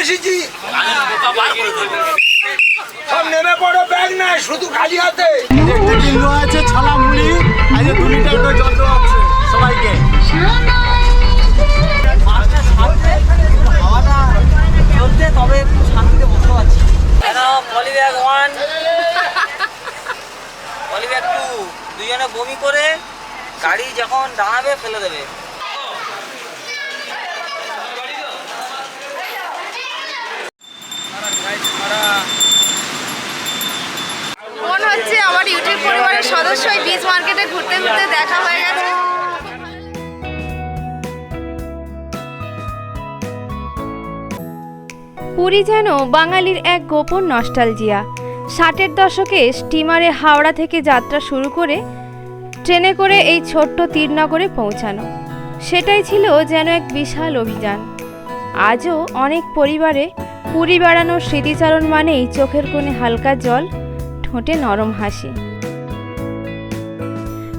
এসেছি সব নেমে পড়ো ব্যাগ নাই শুধু খালি হাতে আছে ছালা মুড়ি আজ দু লিটার করে জল দেওয়া হচ্ছে সবাইকে চলছে তবে একটু শান্তিতে বসতে পারছি poly one poly bag two দুজনে বমি করে গাড়ি যখন দাঁড়াবে ফেলে দেবে মনে হচ্ছে আমার ইউটিউব পরিবারের সদস্য বীজ মার্কেটে ঘুরতে ঘুরতে দেখা হয়ে গেছে। পুরী যেন বাঙালির এক গোপন নস্টালজিয়া। ষাটের দশকে স্টিমারে হাওড়া থেকে যাত্রা শুরু করে ট্রেনে করে এই ছোট্ট তীরনগরে পৌঁছানো। সেটাই ছিল যেন এক বিশাল অভিযান। আজও অনেক পরিবারে পুরী বেড়ানোর স্মৃতিচারণ মানেই চোখের কোণে হালকা জল, ঠোঁটে নরম হাসি।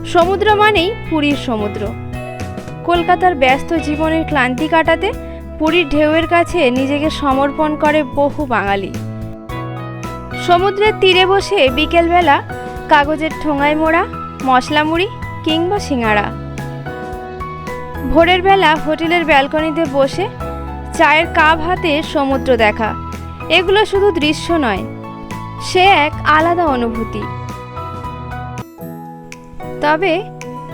সমুদ্র মানেই পুরীর সমুদ্র। কলকাতার ব্যস্ত জীবনের ক্লান্তি কাটাতে পুরীর ঢেউয়ের কাছে নিজেকে সমর্পণ করে বহু বাঙালি। সমুদ্রের তীরে বসে বিকেলবেলা কাগজের ঠোঙায় মোড়া, মশলা মুড়ি কিংবা সিঙাড়া ভোরের বেলা হোটেলের ব্যালকনিতে বসে চায়ের কাপ হাতে সমুদ্র দেখা। এগুলো শুধু দৃশ্য নয়, সে এক আলাদা অনুভূতি। তবে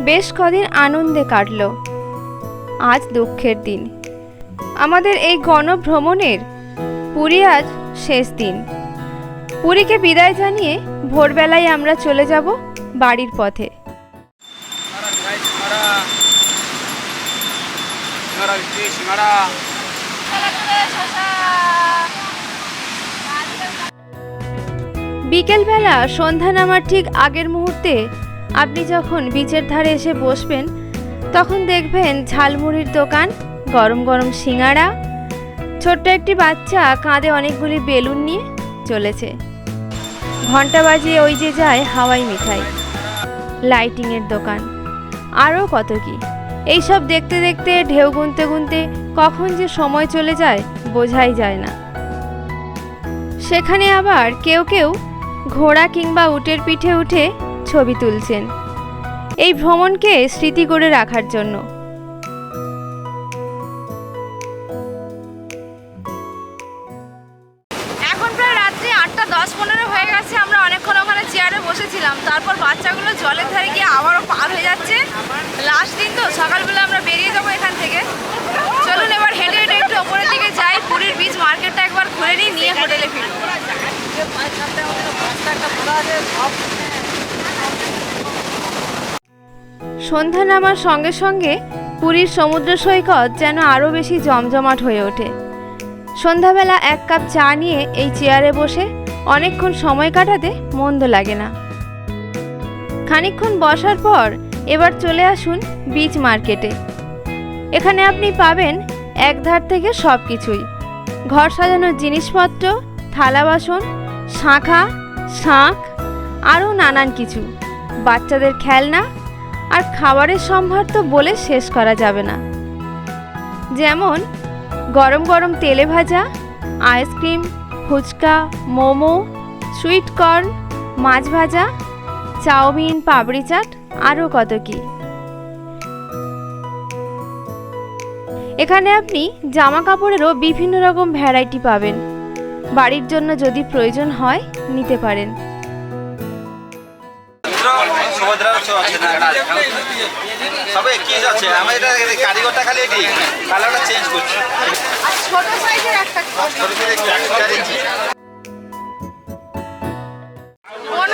বেশ কদিন আনন্দে কাটল। আজ দুঃখের দিন। আমাদের এই গণভ্রমণের পুরী আজ শেষ দিন। পুরীকে বিদায় জানিয়ে ভোরবেলায় আমরা চলে যাব বাড়ির পথে। বিকেলবেলা সন্ধ্যা নামার ঠিক আগের মুহূর্তে আপনি যখন বিচের ধারে এসে বসবেন, তখন দেখবেন ঝালমুড়ির দোকান, গরম গরম সিঙাড়া ছোট্ট একটি বাচ্চা কাঁধে অনেকগুলি বেলুন নিয়ে চলেছে। ঘণ্টা বাজিয়ে ওই যে যায় হাওয়াই মিঠাই। লাইটিংয়ের দোকান। আরও কত কি? এইসব দেখতে দেখতে, ঢেউ গুনতে গুনতে কখন যে সময় চলে যায়, বোঝাই যায় না। সেখানে আবার কেউ কেউ ঘোড়া কিংবা উটের পিঠে উঠে ছবি তুলছেন। এই ভ্রমণকে স্মৃতি করে রাখার জন্য। সন্ধ্যা নামার সঙ্গে সঙ্গে পুরীর সমুদ্র সৈকত যেন আরও বেশি জমজমাট হয়ে ওঠে। সন্ধ্যাবেলা এক কাপ চা নিয়ে এই চেয়ারে বসে অনেকক্ষণ সময় কাটাতে মন্দ লাগে না। খানিকক্ষণ বসার পর এবার চলে আসুন বিচ মার্কেটে। এখানে আপনি পাবেন এক ধার থেকে সব কিছুই। ঘর সাজানোর জিনিসপত্র, থালা বাসন, শাঁখা, শাঁখ, আরও নানান কিছু। বাচ্চাদের খেলনা আর খাবারের সম্ভার তো বলে শেষ করা যাবে না। যেমন, গরম গরম তেলে ভাজা, ice cream, phuchka, momo, sweet corn, মাছ ভাজা, চাউমিন, পাপড়ি চাট, আরও কত কি। এখানে আপনি জামা কাপড়েরও বিভিন্ন রকম ভ্যারাইটি পাবেন। বাড়ির জন্য যদি প্রয়োজন হয়, নিতে পারেন। একটা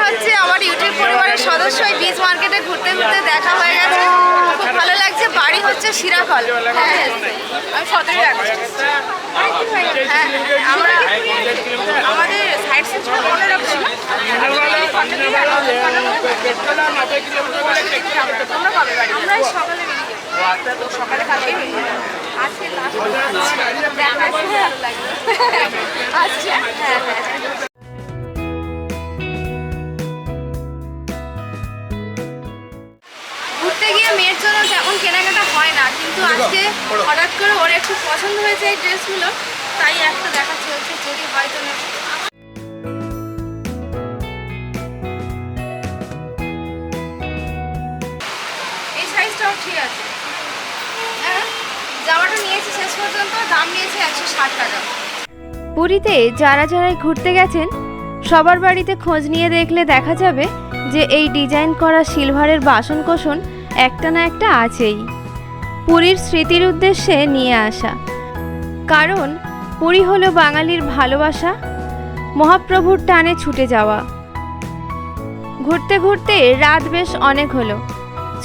হচ্ছে আমার ইউটিউব পরিবারের সদস্য বীজ মার্কেটে ঘুরতে ঘুরতে দেখা হয়ে গেছে। খুব ভালো লাগছে। বাড়ি হচ্ছে সিরাকল হ্যাঁ হ্যাঁ আমাদের সাইড সিনগুলো মনে রাখছি আমরা সকালে সকালে কালকে আজকে হ্যাঁ হ্যাঁ ঘুরতে গিয়ে মেয়ের জন্য তেমন কেনাকাটা হয় না কিন্তু আজকে হঠাৎ করে ওর একটু পছন্দ হয়েছে এই ড্রেসগুলো তাই একটা দেখা চলছে যদি হয়তো নেব। জামাটা নিয়েছি, শেষ পর্যন্ত দাম নিয়েছে একশো ষাট টাকা। পুরীতে যারা যারাই ঘুরতে গেছেন, সবার বাড়িতে খোঁজ নিয়ে দেখলে দেখা যাবে যে এই ডিজাইন করা সিলভারের বাসনকোসন একটা না একটা আছেই। পুরীর স্মৃতির উদ্দেশ্যে নিয়ে আসা। কারণ পুরী হলো বাঙালির ভালোবাসা, মহাপ্রভুর টানে ছুটে যাওয়া। ঘুরতে ঘুরতে রাত বেশ অনেক হলো।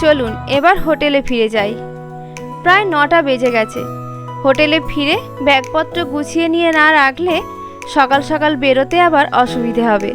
চলুন, এবার হোটেলে ফিরে যাই। প্রায় নটা বেজে গেছে। হোটেলে ফিরে ব্যাগপত্র গুছিয়ে নিয়ে না রাখলে সকাল সকাল বেরোতে আবার অসুবিধে হবে।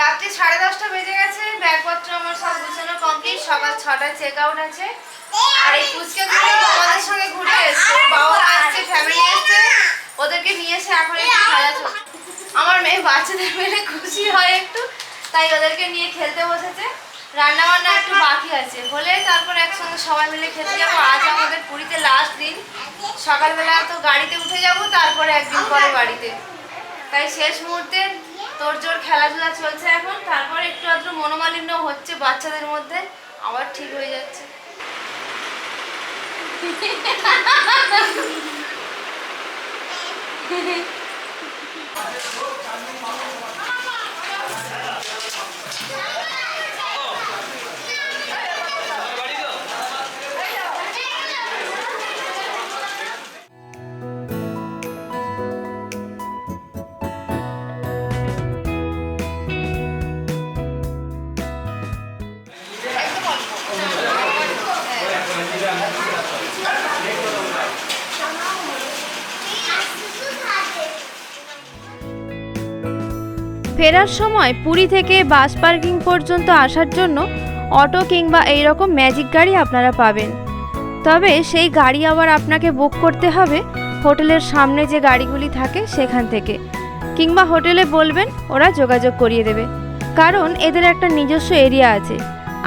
রাত্রি সাড়ে দশটা বেজে গেছে, ব্যাগপত্র আমার সব গুছানো কমপ্লিট সকাল ছটায় চেক আউট আছে। আর এই পুচকেগুলো আমাদের সঙ্গে ঘুরতে এসছে। বাবা মা এসছে ফ্যামিলি এসছে, ওদেরকে নিয়ে এসে এখন একটু খেলা চলছে। আমার মেয়ে বাচ্চাদের মেরে খুশি হয় একটু, তাই ওদেরকে নিয়ে খেলতে বসেছে। রান্না বান্না একটু বাকি আছে। হলে তারপর একসঙ্গে সবাই মিলে খেতে যাব। আজ আমাদের পুরীতে লাস্ট দিন। সকালবেলা তো গাড়িতে উঠে যাব, তারপরে একদিন পরে বাড়িতে। তাই শেষ মুহূর্তে তোর জোর খেলাধুলা চলছে এখন। তারপর একটু আধটু মনোমালিন্য হচ্ছে বাচ্চাদের মধ্যে, আবার ঠিক হয়ে যাচ্ছে। ফেরার সময় পুরী থেকে বাস পার্কিং পর্যন্ত আসার জন্য অটো কিংবা এই রকম ম্যাজিক গাড়ি আপনারা পাবেন। তবে সেই গাড়ি আবার আপনাকে বুক করতে হবে হোটেলের সামনে যে গাড়িগুলি থাকে সেখান থেকে। কিংবা হোটেলে বলবেন, ওরা যোগাযোগ করিয়ে দেবে। কারণ এদের একটা নিজস্ব এরিয়া আছে।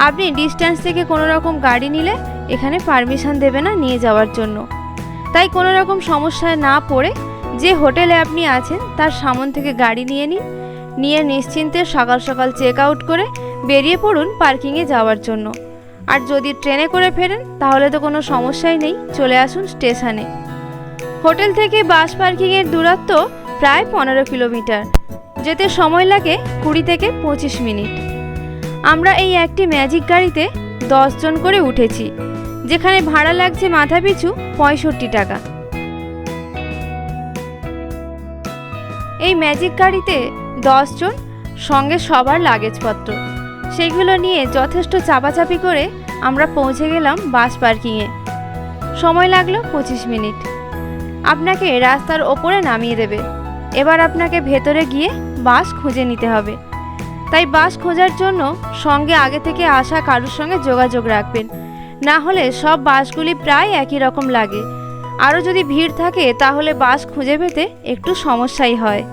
আপনি ডিস্ট্যান্স থেকে কোনো রকম গাড়ি নিলে এখানে পারমিশন দেবে না নিয়ে যাওয়ার জন্য। তাই কোনো রকম সমস্যায় না পড়ে যে হোটেলে আপনি আছেন, তার সামন থেকে গাড়ি নিয়ে নিন। নিয়ে নিশ্চিন্তে সকাল সকাল চেক আউট করে বেরিয়ে পড়ুন পার্কিংয়ে যাওয়ার জন্য। আর যদি ট্রেনে করে ফেরেন, তাহলে তো কোনো সমস্যাই নেই, চলে আসুন স্টেশনে। হোটেল থেকে বাস পার্কিংয়ের দূরত্ব প্রায় পনেরো কিলোমিটার, যেতে সময় লাগে কুড়ি থেকে পঁচিশ মিনিট। আমরা এই একটি ম্যাজিক গাড়িতে জন করে উঠেছি, যেখানে ভাড়া লাগছে মাথাপিছু পঁয়ষট্টি টাকা। এই ম্যাজিক গাড়িতে জন সঙ্গে সবার লাগেজপত্র। সেগুলো নিয়ে যথেষ্ট চাপাচাপি করে আমরা পৌঁছে গেলাম বাস পার্কিংয়ে। সময় লাগল পঁচিশ মিনিট। আপনাকে রাস্তার ওপরে নামিয়ে দেবে। এবার আপনাকে ভেতরে গিয়ে বাস খুঁজে নিতে হবে। তাই বাস খোঁজার জন্য সঙ্গে আগে থেকে আসা কারুর সঙ্গে যোগাযোগ রাখবেন। না হলে সব বাসগুলি প্রায় একই রকম লাগে। আরও যদি ভিড় থাকে তাহলে বাস খুঁজে পেতে একটু সমস্যাই হয়।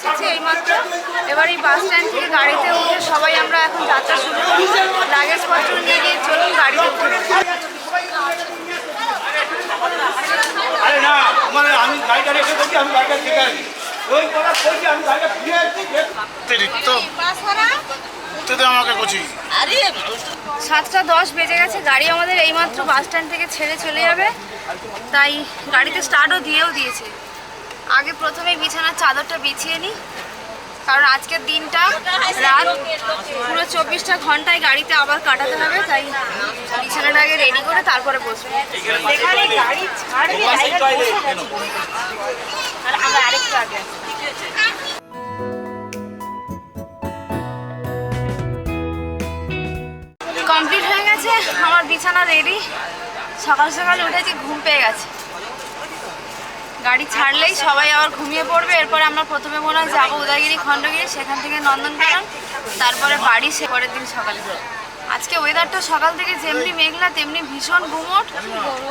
এসেছি এইমাত্র। এবার এই বাস স্ট্যান্ড থেকে গাড়িতে উঠে সবাই আমরা এখন যাত্রা শুরু করি। লাগেজপত্র নিয়ে গিয়ে চলুন গাড়িতে উঠে। আরে না মানে আমি গাড়িটা রেখে দেখি আমি গাড়িটা ঠিক আছে ওই কথা বলছি আমি গাড়িটা ফিরে আসছি অতিরিক্ত। তুই আমাকে করছি সাতটা দশ বেজে গেছে গাড়ি আমাদের এইমাত্র বাস স্ট্যান্ড থেকে ছেড়ে চলে যাবে। তাই গাড়িতে স্টার্টও দিয়েও দিয়েছে। আগে প্রথমে বিছানার চাদরটা বিছিয়ে নিই কারণ আজকের দিনটা রাত পুরো চব্বিশটা ঘন্টায় গাড়িতে আবার কাটাতে হবে তাই বিছানাটা আগে রেডি করে তারপরে বসবো। যেখানে গাড়ি ছাড়বে আর আমরা আরেকটু আগে কমপ্লিট হয়ে গেছে আমার বিছানা রেডি সকাল সকাল উঠেছি ঘুম পেয়ে গেছে। গাড়ি ছাড়লেই সবাই আবার ঘুমিয়ে পড়বে। এরপরে আমরা প্রথমে মনে হয় যাব উদয়গিরি, খণ্ডগিরি, সেখান থেকে নন্দনকানন, তারপরে বাড়ি, সে পরের দিন সকালে। আজকে ওয়েদারটা সকাল থেকে যেমনি মেঘলা, তেমনি ভীষণ গুমট।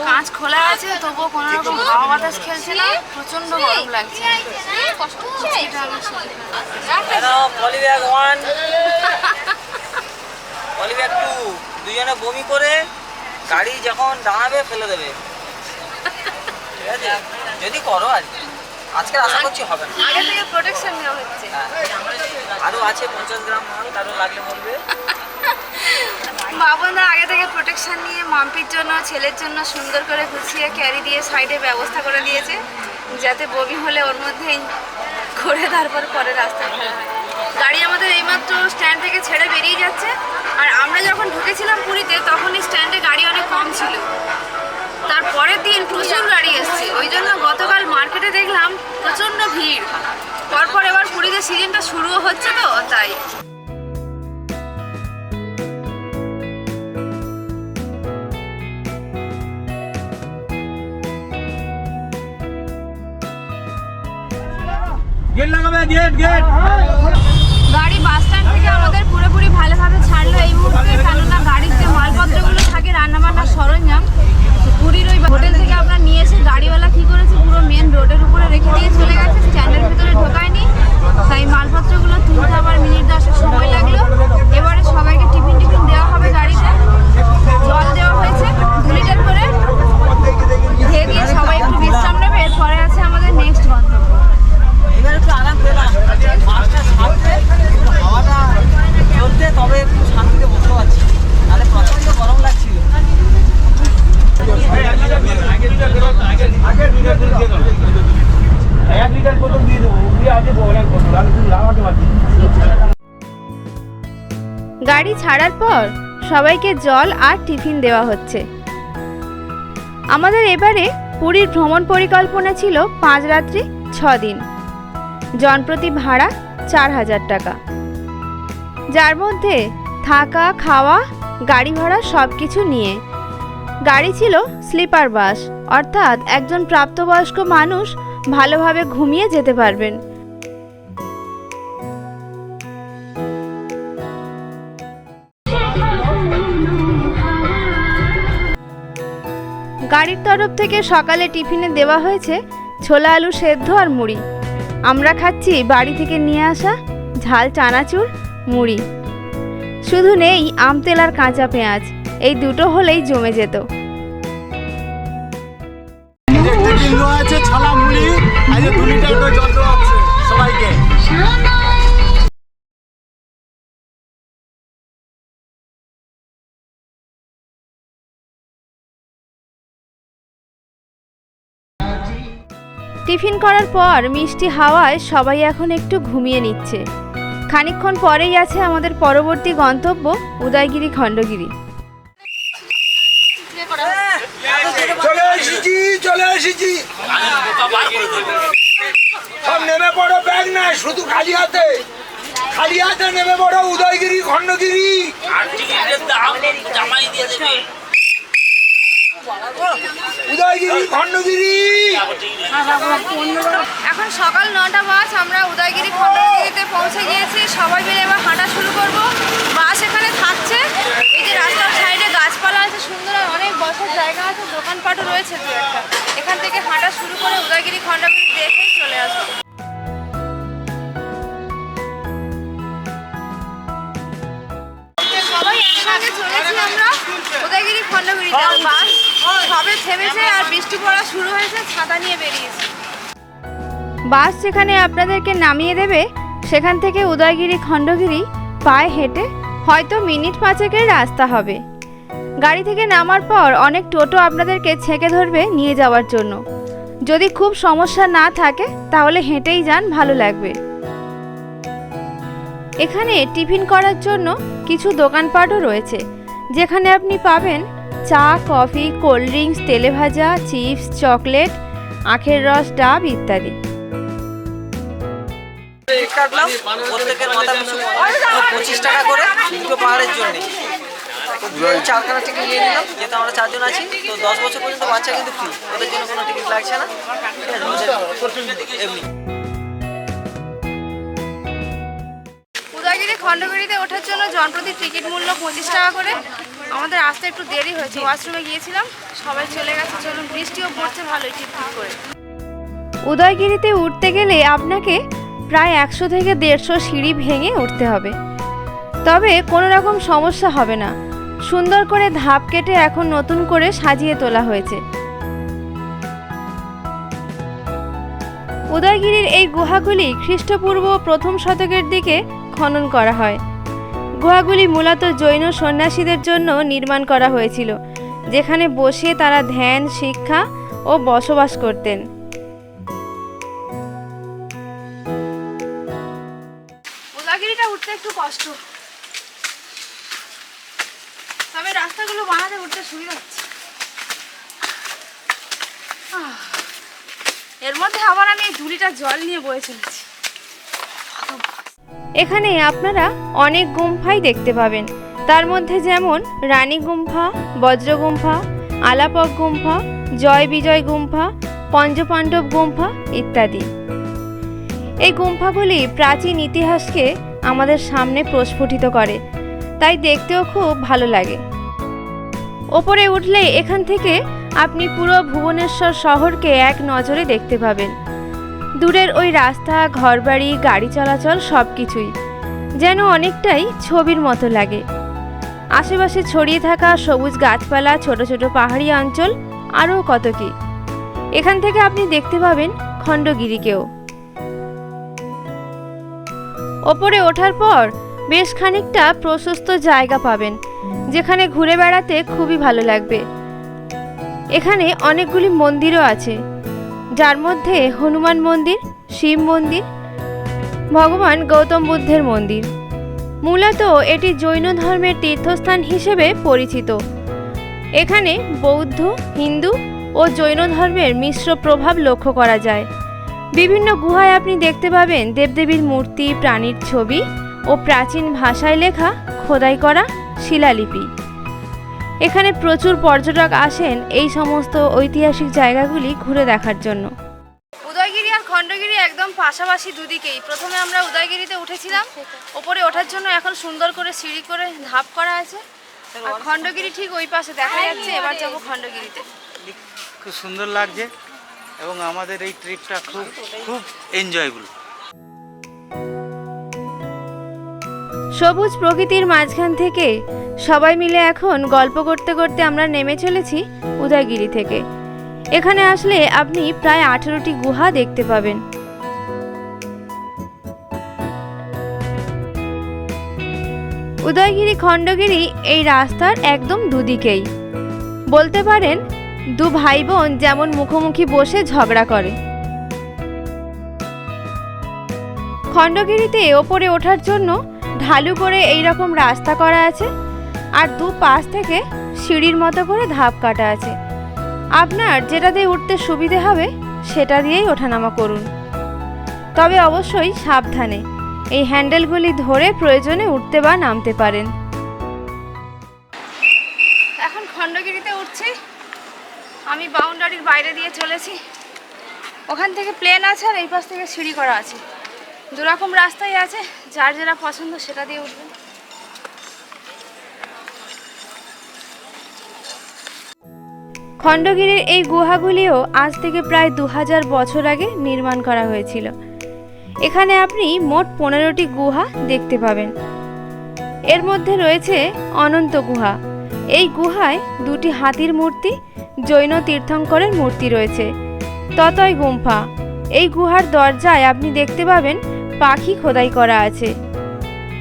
কাঁচ খোলা আছে, তবুও কোনো রকম হাওয়া বাতাস খেলছে না। প্রচণ্ড গরম লাগছে। দুজনে বমি করে গাড়ি যখন দাঁড়াবে, ফেলে দেবে। ঠিক আছে? যদি করো আর কি। আজকে আশা করছি হবে না আগে থেকে প্রোটেকশন নেওয়া হচ্ছে হ্যাঁ। আরও আছে পঞ্চাশ গ্রাম মাল কারও লাগলে বলবে বাবনদা আগে থেকে প্রোটেকশন নিয়ে মাম্পির জন্য ছেলের জন্য সুন্দর করে গুছিয়ে ক্যারি দিয়ে সাইডে ব্যবস্থা করে দিয়েছে যাতে বমি হলে ওর মধ্যেই করে তারপর পরে হয়। গাড়ি আমাদের এইমাত্র স্ট্যান্ড থেকে ছেড়ে বেরিয়ে যাচ্ছে আর আমরা যখন ঢুকেছিলাম পুরীতে তখনই স্ট্যান্ডে গাড়ি অনেক কম ছিল তার পরের দিন প্রচুর গাড়ি এসছে। ওই জন্য গতকাল মার্কেটে দেখলাম প্রচণ্ড ভিড়। পরপর এবার পুরীতে সিজনটা শুরুও হচ্ছে তো তাই। গেট লাগাবে গেট গেট গাড়ি বাস স্ট্যান্ড থেকে আমাদের পুরোপুরি ভালোভাবে ছাড়লো এই মুহূর্তে কেননা গাড়ির যে মালপত্রগুলো থাকে রান্নাবান্নার সরঞ্জাম তো পুরীর ওই হোটেল থেকে আমরা নিয়ে এসে গাড়িওয়ালা কী করেছে, পুরো মেন রোডের উপরে রেখে দিয়ে চলে গেছে, স্ট্যান্ডের ভিতরে ঢোকায়নি। তাই মালপত্রগুলো তুলতে আবার মিনিট দশেক সময় লাগল। এবারে সবাইকে টিফিন টিফিন দেওয়া হবে গাড়িতে। জল দেওয়া হয়েছে দু লিটার করে। খেয়ে দিয়ে সবাই একটু বিশ্রাম নেবে এরপরে আছে আমাদের নেক্সট গন্তব্য। এবার একটু আরাম পেলাম চলতে তবে একটু শান্তিতে বসতে পারছি তাহলে প্রচণ্ড গরম লাগছিল এক লিটার বোতল দিয়ে দেবো দিয়ে আছে অনেক বোতল আমি শুধু লাগাতে পারছি গাড়ি ছাড়ার পর সবাইকে জল আর টিফিন দেওয়া হচ্ছে। আমাদের এবারে পুরীর ভ্রমণ পরিকল্পনা ছিল পাঁচ রাত্রি, ছ দিন। জনপ্রতি ভাড়া চার হাজার টাকা। যার মধ্যে থাকা, খাওয়া, গাড়ি ভাড়া সব কিছু নিয়ে। গাড়ি ছিল স্লিপার বাস, অর্থাৎ একজন প্রাপ্তবয়স্ক মানুষ ভালোভাবে ঘুমিয়ে যেতে পারবেন। গাড়ির তরফ থেকে সকালে টিফিনে দেওয়া হয়েছে ছোলা আলু সেদ্ধ আর মুড়ি। আমরা খাচ্ছি বাড়ি থেকে নিয়ে আসা ঝাল চানাচুর, মুড়ি। শুধু নেই আমতেল আর কাঁচা পেঁয়াজ, এই দুটো হলেই জমে যেত। টিফিন করার পর মিষ্টি হাওয়ায় সবাই এখন একটু ঘুমিয়ে নিচ্ছে। খানিকক্ষণ পরেই আছে আমাদের পরবর্তী গন্তব্য উদয়গিরি খণ্ডগিরি। চলে এসেছি চলে এসেছি। সব নেমে পড়ো ব্যাগ নাই শুধু খালি হাতে। খালি হাতে নেমে পড়ো উদয়গিরি খণ্ডগিরি। এখন সকাল নটা বাস আমরা উদয়গিরি, খণ্ডগিরিতে পৌঁছে গিয়েছি। সবাই মিলে এবার হাঁটা শুরু করব। থেমেছে আর বৃষ্টি পড়া শুরু হয়েছে, ছাতা নিয়ে বেরিয়েছি। বাস যেখানে আপনাদেরকে নামিয়ে দেবে, সেখান থেকে উদয়গিরি, খণ্ডগিরি পায়ে হেঁটে হয়তো মিনিট পাঁচেকের রাস্তা হবে। গাড়ি থেকে নামার পর অনেক টোটো আপনাদেরকে ছেঁকে ধরবে নিয়ে যাওয়ার জন্য। যদি খুব সমস্যা না থাকে, তাহলে হেঁটেই যান, ভালো লাগবে। এখানে টিফিন করার জন্য কিছু দোকানপাটও রয়েছে। যেখানে আপনি পাবেন চা কফি কোল্ড ড্রিঙ্কস তেলেভাজা চিপস চকলেট আখের রস ডাব ইত্যাদি। কাটলাম প্রত্যেকের মাথা পিছু পঁচিশ টাকা করে দুটো পাহাড়ের জন্য। চারখানা টিকিট নিয়ে নিলাম যেহেতু আমরা চারজন আছি তো দশ বছর পর্যন্ত বাচ্চা কিন্তু ফ্রি ওদের জন্য কোনো টিকিট লাগছে না। ঠিক আছে ওদের এমনি। উদয়গিরি খণ্ডগিরিতে ওঠার জন্য জনপ্রতি টিকিট মূল্য পঁচিশ টাকা করে। আমাদের আসতে একটু দেরি হয়েছে ওয়াশরুমে গিয়েছিলাম সবাই চলে গেছে চলুন বৃষ্টিও পড়ছে ভালোই টিপ করে। উদয়গিরিতে উঠতে গেলে আপনাকে প্রায় একশো থেকে দেড়শো সিঁড়ি ভেঙে উঠতে হবে। তবে কোনো রকম সমস্যা হবে না। সুন্দর করে ধাপ কেটে এখন নতুন করে সাজিয়ে তোলা হয়েছে। উদয়গিরির এই গুহাগুলি খ্রিস্টপূর্ব প্রথম শতকের দিকে খনন করা হয়। গুহাগুলি মূলত জৈন সন্ন্যাসীদের জন্য নির্মাণ করা হয়েছিল, যেখানে বসে তারা ধ্যান, শিক্ষা ও বসবাস করতেন। উঠতে একটু কষ্ট। তবে রাস্তাগুলো উঠতে এর মধ্যে আবার আমি এই ঝুড়িটা জল নিয়ে বয়ে চলেছি। এখানে আপনারা অনেক গুম্ফাই দেখতে পাবেন। তার মধ্যে যেমন রানী গুম্ফা, বজ্র গুম্ফা, আলাপক গুম্ফা, জয় বিজয় গুম্ফা, পঞ্চপাণ্ডব গুম্ফা ইত্যাদি। এই গুম্ফাগুলি প্রাচীন ইতিহাসকে আমাদের সামনে প্রস্ফুটিত করে, তাই দেখতেও খুব ভালো লাগে। ওপরে উঠলে এখান থেকে আপনি পুরো ভুবনেশ্বর শহরকে এক নজরে দেখতে পাবেন। দূরের ওই রাস্তা, ঘরবাড়ি, গাড়ি চলাচল সব কিছুই যেন অনেকটাই ছবির মতো লাগে। আশেপাশে ছড়িয়ে থাকা সবুজ গাছপালা, ছোট ছোট পাহাড়ি অঞ্চল, আরও কত কি। এখান থেকে আপনি দেখতে পাবেন খণ্ডগিরিকেও। ওপরে ওঠার পর বেশ খানিকটা প্রশস্ত জায়গা পাবেন, যেখানে ঘুরে বেড়াতে খুবই ভালো লাগবে। এখানে অনেকগুলি মন্দিরও আছে। যার মধ্যে হনুমান মন্দির, শিব মন্দির, ভগবান গৌতম বুদ্ধের মন্দির। মূলত এটি জৈন ধর্মের তীর্থস্থান হিসেবে পরিচিত। এখানে বৌদ্ধ, হিন্দু ও জৈন ধর্মের মিশ্র প্রভাব লক্ষ্য করা যায়। বিভিন্ন গুহায় আপনি দেখতে পাবেন দেবদেবীর মূর্তি, প্রাণীর ছবি ও প্রাচীন ভাষায় লেখা খোদাই করা শিলালিপি। এখানে প্রচুর পর্যটক আসেন এই সমস্ত ঐতিহাসিক জায়গাগুলি ঘুরে দেখার জন্য। উদয়গিরি আর খণ্ডগিরি একদম পাশাপাশি দুদিকেই। প্রথমে আমরা উদয়গিরিতে উঠেছিলাম। ওপরে ওঠার জন্য এখন সুন্দর করে সিঁড়ি করে ধাপ করা আছে। আর খণ্ডগিরি ঠিক ওই পাশে দেখা যাচ্ছে। এবার যাব খণ্ডগিরিতে। খুব সুন্দর লাগছে এবং আমাদের এই ট্রিপটা খুব খুব এনজয়েবল সবুজ প্রকৃতির মাঝখান থেকে সবাই মিলে এখন গল্প করতে করতে আমরা নেমে চলেছি উদয়গিরি থেকে। এখানে আসলে আপনি প্রায় আঠেরোটি গুহা দেখতে পাবেন। উদয়গিরি খণ্ডগিরি এই রাস্তার একদম দুদিকেই। বলতে পারেন, দু ভাই বোন যেমন মুখোমুখি বসে ঝগড়া করে। খণ্ডগিরিতে ওপরে ওঠার জন্য ঢালু করে এই রকম রাস্তা করা আছে। আর দু পাশ থেকে সিঁড়ির মতো করে ধাপ কাটা আছে। আপনার যেটা দিয়ে উঠতে সুবিধে হবে, সেটা দিয়েই ওঠানামা করুন। তবে অবশ্যই সাবধানে, এই হ্যান্ডেলগুলি ধরে প্রয়োজনে উঠতে বা নামতে পারেন। এখন খণ্ডগিরিতে উঠছি। আমি বাউন্ডারির বাইরে দিয়ে চলেছি। ওখান থেকে প্লেন আছে আর এই পাশ থেকে সিঁড়ি করা আছে। দুরকম রাস্তাই আছে, যার যেটা পছন্দ সেটা দিয়ে উঠবেন। খণ্ডগিরির এই গুহাগুলিও আজ থেকে প্রায় দু হাজার বছর আগে নির্মাণ করা হয়েছিল। এখানে আপনি মোট পনেরোটি গুহা দেখতে পাবেন। এর মধ্যে রয়েছে অনন্ত গুহা। এই গুহায় দুটি হাতির মূর্তি, জৈন তীর্থঙ্করের মূর্তি রয়েছে। ততয় গুম্ফা। এই গুহার দরজায় আপনি দেখতে পাবেন পাখি খোদাই করা আছে।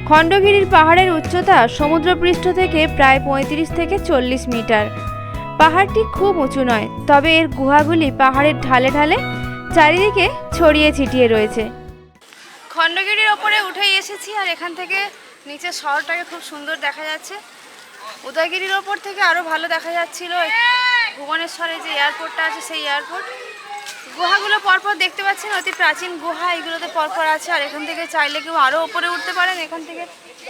খণ্ডগিরির পাহাড়ের উচ্চতা সমুদ্রপৃষ্ঠ থেকে প্রায় পঁয়ত্রিশ থেকে চল্লিশ মিটার। পাহাড়টি খুব উঁচু নয়, তবে এর গুহাগুলি পাহাড়ের ঢালে ঢালে চারিদিকে ছড়িয়ে ছিটিয়ে রয়েছে। খণ্ডগিরির ওপরে উঠেই এসেছি আর এখান থেকে নিচে শহরটাকে খুব সুন্দর দেখা যাচ্ছে। উদয়গিরির ওপর থেকে আরও ভালো দেখা যাচ্ছিল। ভুবনেশ্বরে যে এয়ারপোর্টটা আছে সেই এয়ারপোর্ট। গুহাগুলো পরপর দেখতে পাচ্ছেন, অতি প্রাচীন গুহা, এগুলোতে পরপর আছে। আর এখান থেকে চাইলে কেউ আরও ওপরে উঠতে পারেন, এখান থেকে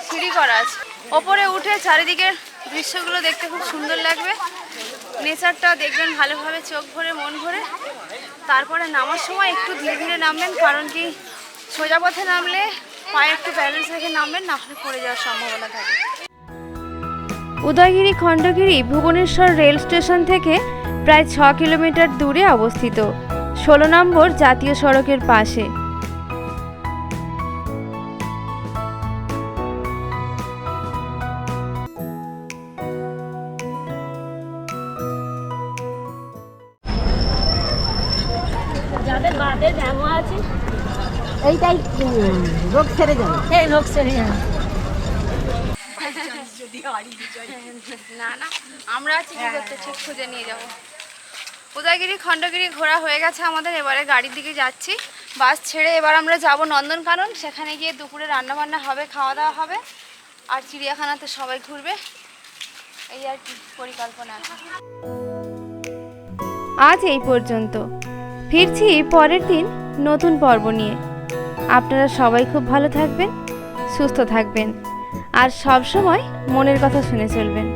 সিঁড়ি করা আছে। ওপরে উঠে চারিদিকের দৃশ্যগুলো দেখতে খুব সুন্দর লাগবে। নেচারটা দেখবেন ভালোভাবে চোখ ভরে, মন ভরে। তারপরে নামার সময় একটু ধীরে ধীরে নামবেন, কারণ কি সোজা পথে নামলে পায়ে একটু ব্যালেন্স রেখে নামবেন, না হলে পড়ে যাওয়ার সম্ভাবনা থাকে। উদয়গিরি, খণ্ডগিরি, ভুবনেশ্বর রেল স্টেশন থেকে প্রায় ছ কিলোমিটার দূরে অবস্থিত। ষোলো নম্বর জাতীয় সড়কের পাশে। এইটাই রোগ সেরে যাবে। এই রোগ সেরে যাবে। না না আমরা আছি করতে? খুঁজে নিয়ে যাব। উদয়গিরি খণ্ডগিরি ঘোরা হয়ে গেছে আমাদের এবারে গাড়ির দিকে যাচ্ছি। বাস ছেড়ে এবার আমরা যাব নন্দনকানন। সেখানে গিয়ে দুপুরে রান্না বান্না হবে খাওয়া দাওয়া হবে। আর চিড়িয়াখানাতে সবাই ঘুরবে। এই আর কি পরিকল্পনা আজ এই পর্যন্ত। ফিরছি পরের দিন নতুন পর্ব নিয়ে। আপনারা সবাই খুব ভালো থাকবেন সুস্থ থাকবেন আর সব সময় মনের কথা শুনে চলবেন।